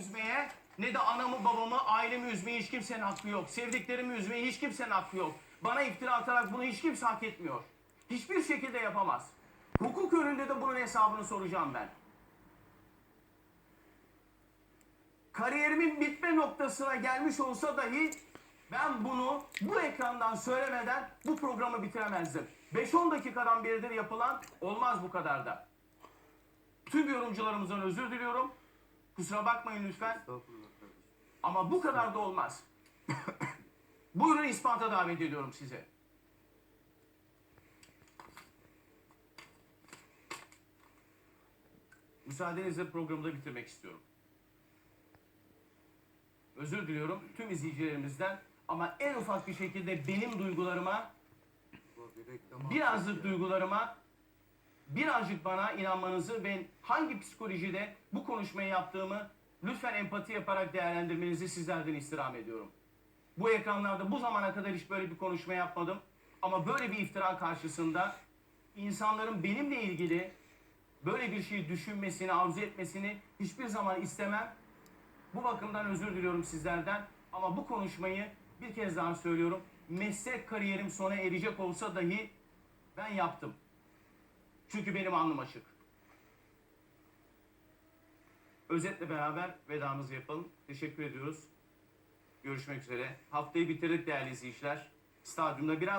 üzmeye ne de anamı babamı ailemi üzmeye hiç kimsenin hakkı yok. Sevdiklerimi üzmeye hiç kimsenin hakkı yok. Bana iftira atarak bunu hiç kimse hak etmiyor. Hiçbir şekilde yapamaz. Hukuk önünde de bunun hesabını soracağım ben. kariyerimin bitme noktasına gelmiş olsa dahi ben bunu bu ekrandan söylemeden bu programı bitiremezdim. 5-10 dakikadan beridir yapılan olmaz bu kadar da. Tüm yorumcularımızdan özür diliyorum. Kusura bakmayın lütfen. Ama bu kadar da olmaz. Buyurun ispata davet ediyorum sizi. Müsaadenizle programı da bitirmek istiyorum. Özür diliyorum tüm izleyicilerimizden ama en ufak bir şekilde benim duygularıma, birazcık duygularıma, birazcık bana inanmanızı ve hangi psikolojide bu konuşmayı yaptığımı lütfen empati yaparak değerlendirmenizi sizlerden istirham ediyorum. Bu ekranlarda bu zamana kadar hiç böyle bir konuşma yapmadım ama böyle bir iftira karşısında insanların benimle ilgili böyle bir şey düşünmesini, arzu etmesini hiçbir zaman istemem. Bu bakımdan özür diliyorum sizlerden ama bu konuşmayı bir kez daha söylüyorum. Meslek kariyerim sona erecek olsa dahi ben yaptım. Çünkü benim alnım açık. Özetle beraber vedamızı yapalım. Teşekkür ediyoruz. Görüşmek üzere. Haftayı bitirdik değerli izleyiciler. Stadyumda biraz